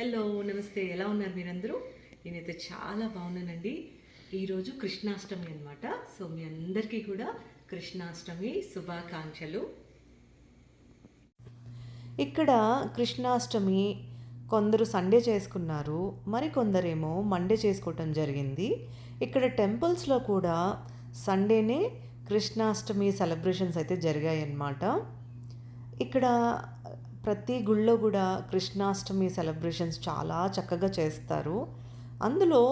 Hello నమస్తే. ఎలా ఉన్నారు మీరందరూ? నేనైతే చాలా బాగున్నానండి. ఈరోజు కృష్ణాష్టమి అన్నమాట. సో మీ అందరికీ కూడా కృష్ణాష్టమి శుభాకాంక్షలు. ఇక్కడ కృష్ణాష్టమి కొందరు సండే చేసుకున్నారు. మరికొందరేమో మండే చేసుకోవటం జరిగింది. ఇక్కడ టెంపుల్స్లో కూడా సండేనే కృష్ణాష్టమి సెలబ్రేషన్స్ అయితే జరిగాయి అన్నమాట ఇక్కడ ప్రతి గుళ్ళో కూడా కృష్ణాష్టమి సెలబ్రేషన్స్ చాలా చక్కగా చేస్తారు. అందులో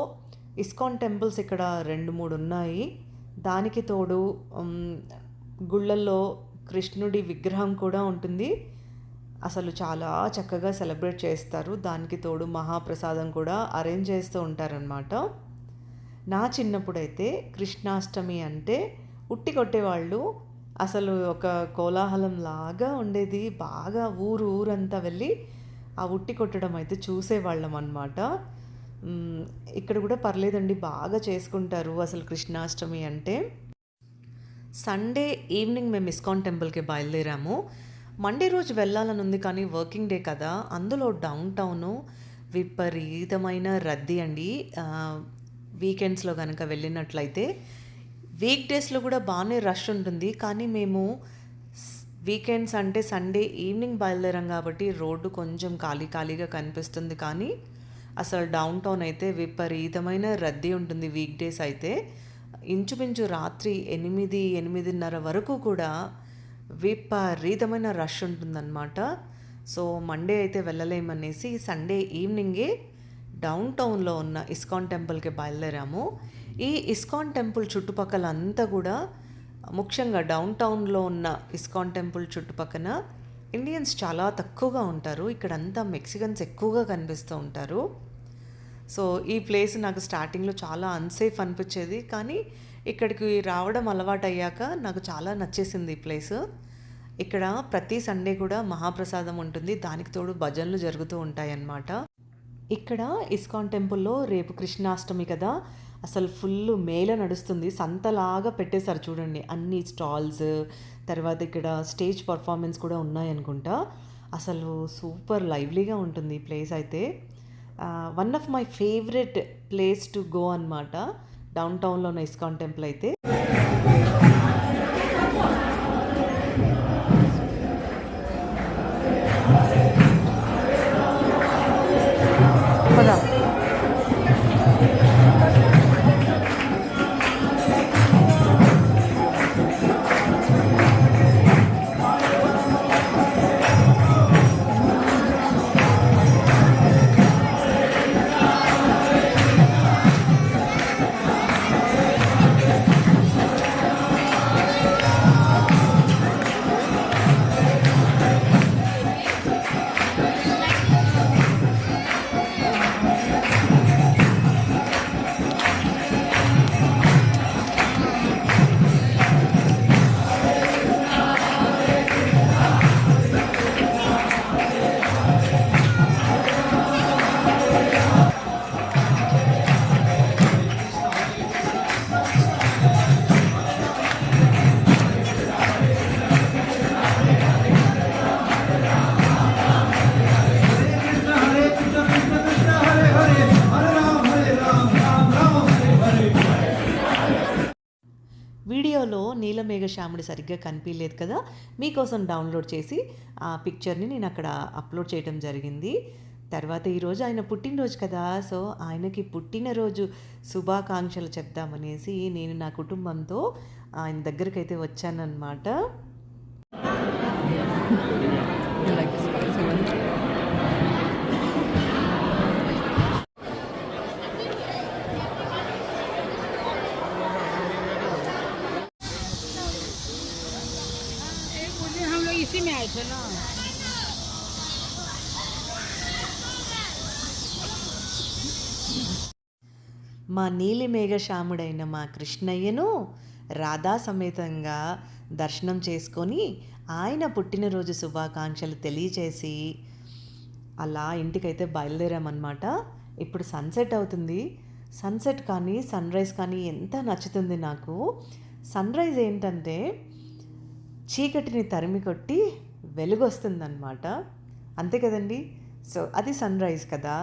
ఇస్కాన్ టెంపుల్స్ ఇక్కడ రెండు మూడు ఉన్నాయి. దానికి తోడు గుళ్ళల్లో కృష్ణుడి విగ్రహం కూడా ఉంటుంది. అసలు చాలా చక్కగా సెలబ్రేట్ చేస్తారు. దానికి తోడు మహాప్రసాదం కూడా అరేంజ్ చేస్తూ ఉంటారనమాట నా చిన్నప్పుడైతే కృష్ణాష్టమి అంటే ఉట్టి కొట్టేవాళ్ళు అసలు ఒక కోలాహలం లాగా ఉండేది. బాగా ఊరు ఊరంతా వెళ్ళి ఆ ఉట్టి కొట్టడం అయితే చూసేవాళ్ళం అనమాట ఇక్కడ కూడా పర్లేదండి బాగా చేసుకుంటారు అసలు కృష్ణాష్టమి అంటే. సండే ఈవినింగ్ మేము ఇస్కాన్ టెంపుల్కి బయలుదేరాము. మండే రోజు వెళ్ళాలని ఉంది కానీ వర్కింగ్ డే కదా. అందులో డౌన్ టౌన్ విపరీతమైన రద్దీ అండి. వీకెండ్స్లో కనుక వెళ్ళినట్లయితే వీక్ డేస్లో కూడా బాగానే రష్ ఉంటుంది. కానీ మేము వీకెండ్స్ అంటే సండే ఈవినింగ్ బయలుదేరాం కాబట్టి రోడ్డు కొంచెం ఖాళీ ఖాళీగా కనిపిస్తుంది. కానీ అసలు డౌన్ టౌన్ అయితే విపరీతమైన రద్దీ ఉంటుంది వీక్ డేస్ అయితే. ఇంచుమించు రాత్రి ఎనిమిది ఎనిమిదిన్నర వరకు కూడా విపరీతమైన రష్ ఉంటుందన్నమాట. సో మండే అయితే వెళ్ళలేమనేసి సండే ఈవినింగే డౌన్ టౌన్లో ఉన్న ఇస్కాన్ టెంపుల్కి బయలుదేరాము. ఈ ఇస్కాన్ టెంపుల్ చుట్టుపక్కల అంతా కూడా ముఖ్యంగా డౌన్ టౌన్లో ఉన్న ఇస్కాన్ టెంపుల్ చుట్టుపక్కన ఇండియన్స్ చాలా తక్కువగా ఉంటారు. ఇక్కడంతా మెక్సికన్స్ ఎక్కువగా కనిపిస్తూ ఉంటారు. సో ఈ ప్లేస్ నాకు స్టార్టింగ్లో చాలా అన్సేఫ్ అనిపించేది. కానీ ఇక్కడికి రావడం అలవాటు అయ్యాక నాకు చాలా నచ్చేసింది ఈ ప్లేస్. ఇక్కడ ప్రతి సండే కూడా మహాప్రసాదం ఉంటుంది. దానికి తోడు భజనలు జరుగుతూ ఉంటాయన్నమాట. ఇక్కడ ఇస్కాన్ టెంపుల్లో రేపు కృష్ణాష్టమి కదా. అసలు ఫుల్ మేల నడుస్తుంది. సంతలాగా పెట్టేశారు చూడండి. అన్ని స్టాల్స్ తర్వాత ఇక్కడ స్టేజ్ పర్ఫార్మెన్స్ కూడా ఉన్నాయనుకుంటా. అసలు సూపర్ లైవ్లీగా ఉంటుంది ఈ ప్లేస్ అయితే. One of my favourite place to go అనమాట డౌన్ టౌన్లో ఉన్న ఇస్కాన్ టెంపుల్ అయితే. వీడియోలో సరిగ్గా కనిపించలేదు కదా? మీకోసం డౌన్లోడ్ చేసి ఆ పిక్చర్ని నేను అక్కడ అప్లోడ్ చేయడం జరిగింది. తర్వాత ఈరోజు ఆయన పుట్టినరోజు కదా? సో ఆయనకి పుట్టినరోజు శుభాకాంక్షలు చెప్దామనేసి నేను నా కుటుంబంతో ఆయన దగ్గరికి అయితే వచ్చానన్నమాట మా నీలిమేఘ శ్యాముడైన మా కృష్ణయ్యను రాధా సమేతంగా దర్శనం చేసుకొని ఆయన పుట్టినరోజు శుభాకాంక్షలు తెలియచేసి అలా ఇంటికైతే బయలుదేరామన్నమాట. ఇప్పుడు సన్సెట్ అవుతుంది. సన్సెట్ కానీ సన్ రైజ్ కానీ ఎంత నచ్చుతుంది నాకు. సన్ రైజ్ ఏంటంటే చీకటిని తరిమి కొట్టి వెలుగు వస్తుందన్నమాట అంతే కదండి? సో అది సన్ రైజ్ కదా.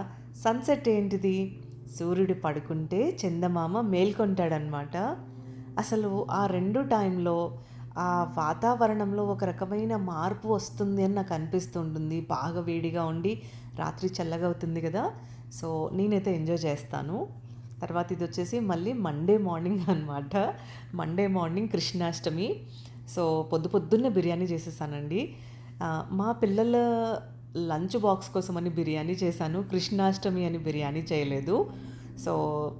సన్సెట్ ఏంటిది? సూర్యుడు పడుకుంటే చందమామ మేల్కొంటాడనమాట అసలు ఆ రెండు టైంలో ఆ వాతావరణంలో ఒక రకమైన మార్పు వస్తుంది అని నాకు అనిపిస్తుంటుంది. బాగా వేడిగా ఉండి రాత్రి చల్లగా అవుతుంది కదా. సో నేనైతే ఎంజాయ్ చేస్తాను. తర్వాత ఇది వచ్చేసి మళ్ళీ మండే మార్నింగ్ అనమాట మండే మార్నింగ్ కృష్ణాష్టమి. సో పొద్దు పొద్దున్నే బిర్యానీ చేసేసానండి. మా పిల్లల లంచ్ బాక్స్ కోసమని బిర్యానీ చేశాను. కృష్ణాష్టమి అని బిర్యానీ చేయలేదు. సో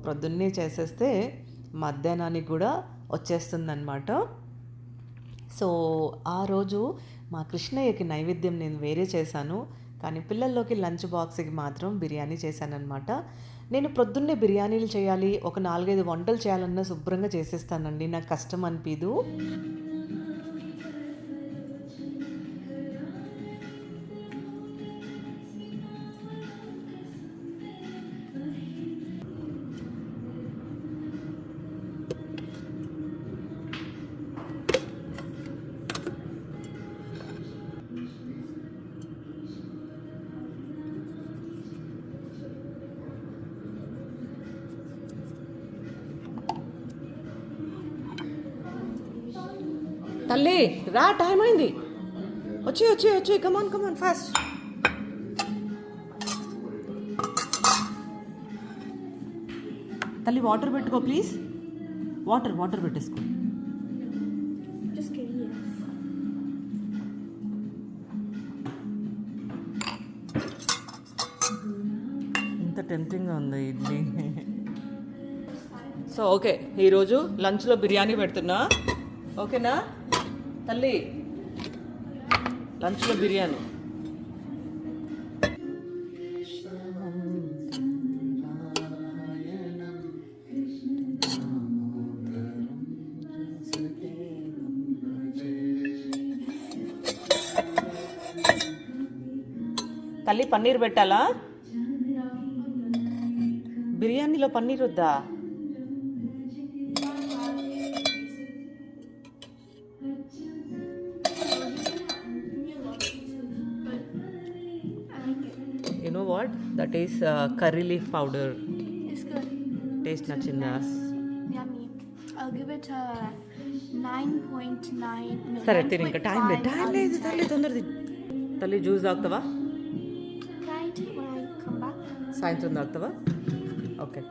ప్రొద్దున్నే చేసేస్తే మధ్యాహ్నానికి కూడా వచ్చేస్తుందన్నమాట. సో ఆ రోజు మా కృష్ణయ్యకి నైవేద్యం నేను వేరే చేశాను. కానీ పిల్లల్లోకి లంచ్ బాక్స్కి మాత్రం బిర్యానీ చేశానన్నమాట. నేను ప్రొద్దున్నే బిర్యానీలు చేయాలి ఒక నాలుగైదు వంటలు చేయాలన్నా శుభ్రంగా చేసేస్తానండి. నాకు కష్టం అనిపించదు తల్లి రా టైం అయింది. వచ్చి వచ్చి వచ్చి come on come on fast తల్లి వాటర్ పెట్టుకో ప్లీజ్ వాటర్ వాటర్ పెట్టేసుకో. ఎంత టెంప్టింగ్గా ఉంది ఇడ్లీ. సో ఓకే ఈరోజు లంచ్లో బిర్యానీ పెడుతున్నా. ఓకేనా తల్లి లంచ్లో బిర్యానీ. తల్లి పన్నీర్ పెట్టాలా? బిర్యానీలో పన్నీర్ వద్దా? Is curry leaf powder. Taste నచ్చిందా Yummy. I'll give it a 9.9. No, సరే తిని ఇంకా టైం లేదు 9.5 టైం లేదు 10. తల్లి తొందర తిను. తల్లి జ్యూస్ తాగుతావా? సాయంత్రం తాగుతావా ఓకే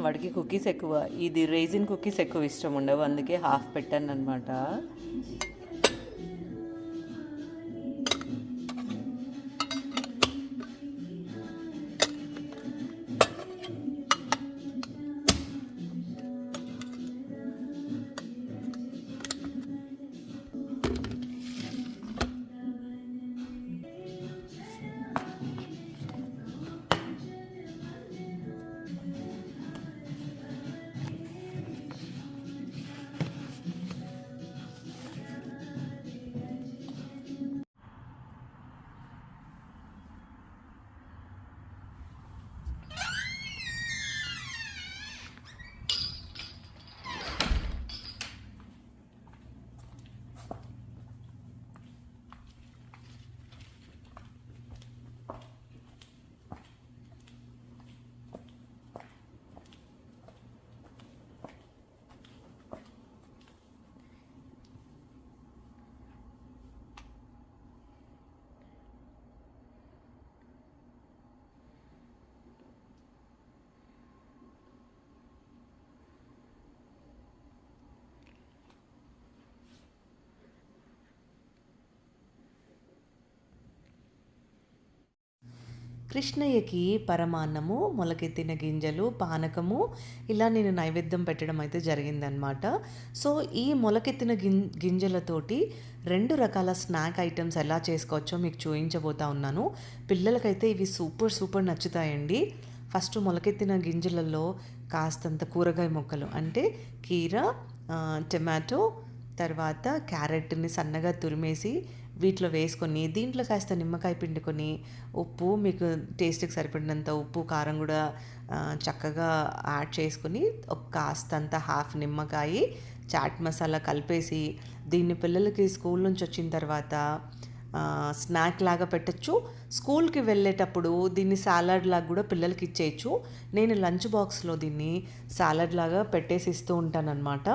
వాడికి కుకీస్ ఎక్కువ. ఇది రైజిన్ కుకీస్ ఎక్కువ ఇష్టం ఉండవు. అందుకే హాఫ్ పెట్టాను అనమాట కృష్ణయ్యకి పరమాన్నము మొలకెత్తిన గింజలు పానకము ఇలా నేను నైవేద్యం పెట్టడం అయితే జరిగిందనమాట సో ఈ మొలకెత్తిన గిం గింజలతోటి రెండు రకాల స్నాక్ ఐటమ్స్ ఎలా చేసుకోవచ్చో మీకు చూపించబోతా ఉన్నాను. పిల్లలకైతే ఇవి సూపర్ సూపర్ నచ్చుతాయండి. ఫస్ట్ మొలకెత్తిన గింజలలో కాస్తంత కూరగాయ ముక్కలు అంటే కీర టమాటో తర్వాత క్యారెట్ని సన్నగా తురిమేసి వీటిలో వేసుకొని దీంట్లో కాస్త నిమ్మకాయ పిండుకొని ఉప్పు మీకు టేస్ట్కి సరిపడినంత ఉప్పు కారం కూడా చక్కగా యాడ్ చేసుకొని ఒక కాస్తంత హాఫ్ నిమ్మకాయ చాట్ మసాలా కలిపేసి దీన్ని పిల్లలకి స్కూల్ నుంచి వచ్చిన తర్వాత స్నాక్ లాగా పెట్టచ్చు. స్కూల్కి వెళ్ళేటప్పుడు దీన్ని సాలడ్ లాగా కూడా పిల్లలకి ఇచ్చేయచ్చు. నేను లంచ్ బాక్స్లో దీన్ని సాలడ్ లాగా పెట్టేసి ఇస్తూ ఉంటానన్నమాట.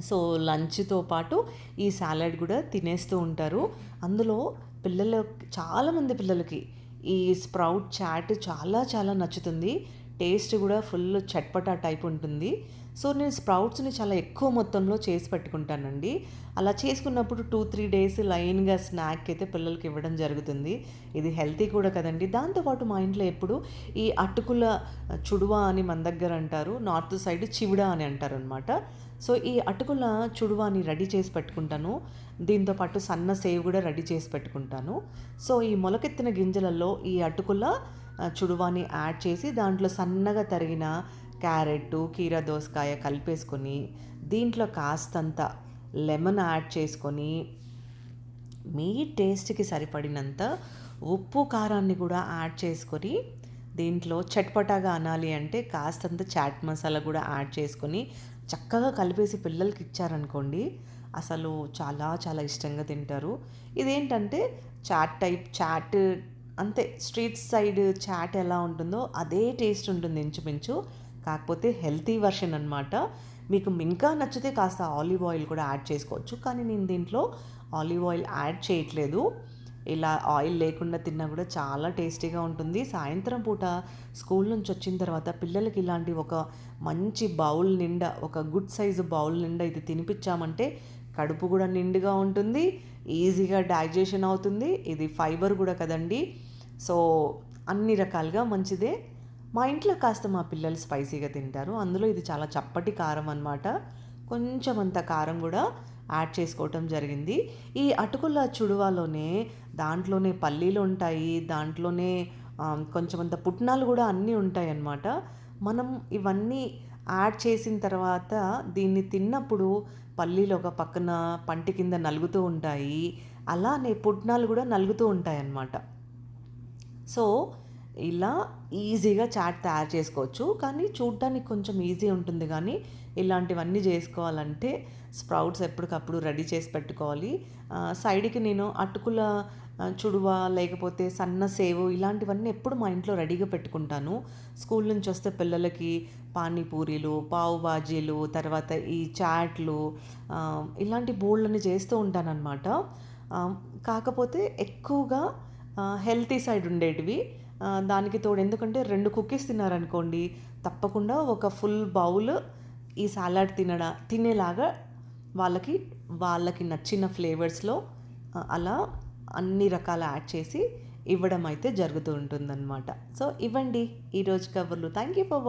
సో లంచ్తో పాటు ఈ సాలడ్ కూడా తినేస్తూ ఉంటారు. అందులో పిల్లలు చాలామంది పిల్లలకి ఈ స్ప్రౌట్ చాట్ చాలా చాలా నచ్చుతుంది. టేస్ట్ కూడా ఫుల్ చట్పటా టైప్ ఉంటుంది. సో నేను స్ప్రౌట్స్ని చాలా ఎక్కువ మొత్తంలో చేసి పెట్టుకుంటానండి. అలా చేసుకున్నప్పుడు టూ త్రీ డేస్ లైన్గా స్నాక్ అయితే పిల్లలకి ఇవ్వడం జరుగుతుంది. ఇది హెల్తీ కూడా కదండి. దాంతోపాటు మా ఇంట్లో ఎప్పుడు ఈ అటుకుల చుడువా అని మన దగ్గర అంటారు. నార్త్ సైడ్ చివుడా అని అంటారు అనమాట సో ఈ అటుకుల చుడువాని రెడీ చేసి పెట్టుకుంటాను. దీంతో పాటు సన్న సేవ్ కూడా రెడీ చేసి పెట్టుకుంటాను. సో ఈ మొలకెత్తిన గింజలలో ఈ అటుకుల చుడువాని యాడ్ చేసి దాంట్లో సన్నగా తరిగిన క్యారెట్ కీర దోసకాయ కలిపేసుకొని దీంట్లో కాస్తంత లెమన్ యాడ్ చేసుకొని మీ టేస్ట్కి సరిపడినంత ఉప్పు కారాన్ని కూడా యాడ్ చేసుకొని దీంట్లో చట్పటాగా అనాలి అంటే కాస్తంత చాట్ మసాలా కూడా యాడ్ చేసుకొని చక్కగా కలిపేసి పిల్లలకి ఇచ్చారనుకోండి అసలు చాలా చాలా ఇష్టంగా తింటారు. ఇదేంటంటే చాట్ టైప్ చాట్ అంతే స్ట్రీట్ సైడ్ చాట్ ఎలా ఉంటుందో అదే టేస్ట్ ఉంటుంది ఇంచుమించు. కాకపోతే హెల్తీ వర్షన్ అనమాట మీకు ఇంకా నచ్చితే కాస్త ఆలివ్ ఆయిల్ కూడా యాడ్ చేసుకోవచ్చు. కానీ నేను దీంట్లో ఆలివ్ ఆయిల్ యాడ్ చేయట్లేదు. ఇలా ఆయిల్ లేకుండా తిన్నా కూడా చాలా టేస్టీగా ఉంటుంది. సాయంత్రం పూట స్కూల్ నుంచి వచ్చిన తర్వాత పిల్లలకి ఇలాంటి ఒక మంచి బౌల్ నిండా ఒక గుడ్ సైజు బౌల్ నిండా ఇది తినిపించామంటే కడుపు కూడా నిండుగా ఉంటుంది ఈజీగా డైజెషన్ అవుతుంది. ఇది ఫైబర్ కూడా కదండి. సో అన్ని రకాలుగా మంచిదే. మా ఇంట్లో కాస్త మా పిల్లలు స్పైసీగా తింటారు. అందులో ఇది చాలా చప్పటి కారం అన్నమాట. కొంచెం అంత కారం కూడా యాడ్ చేసుకోవటం జరిగింది. ఈ అటుకుల చుడువాలోనే దాంట్లోనే పల్లీలు ఉంటాయి దాంట్లోనే కొంచెమంత కొంచెం అంత పుట్నాలు కూడా అన్నీ ఉంటాయి అన్నమాట మనం ఇవన్నీ యాడ్ చేసిన తర్వాత దీన్ని తిన్నప్పుడు పల్లీలు ఒక పక్కన పంటి కింద నలుగుతూ ఉంటాయి. అలానే పుట్నాలు కూడా నలుగుతూ ఉంటాయి అన్నమాట సో ఇలా ఈజీగా చాట్ తయారు చేసుకోవచ్చు. కానీ చూడటానికి కొంచెం ఈజీ ఉంటుంది కానీ ఇలాంటివన్నీ చేసుకోవాలంటే స్ప్రౌట్స్ ఎప్పటికప్పుడు రెడీ చేసి పెట్టుకోవాలి. సైడ్కి నేను అటుకుల చుడువ లేకపోతే సన్న సేవు ఇలాంటివన్నీ ఎప్పుడు మా ఇంట్లో రెడీగా పెట్టుకుంటాను. స్కూల్ నుంచి వస్తే పిల్లలకి పానీపూరీలు పావు బాజీలు తర్వాత ఈ చాట్లు ఇలాంటి బోల్డ్ని చేస్తూ ఉంటానన్నమాట. కాకపోతే ఎక్కువగా హెల్తీ సైడ్ ఉండేటివి. దానికి తోడు. ఎందుకంటే రెండు కుకీస్ తిన్నారనుకోండి తప్పకుండా ఒక ఫుల్ బౌల్ ఈ సాలాడ్ తినడా తినేలాగా వాళ్ళకి వాళ్ళకి నచ్చిన ఫ్లేవర్స్లో అలా అన్ని రకాల యాడ్ చేసి ఇవ్వడం అయితే జరుగుతూ ఉంటుందన్నమాట. సో ఇవ్వండి ఈరోజు కబుర్లు థ్యాంక్ యూ ఫర్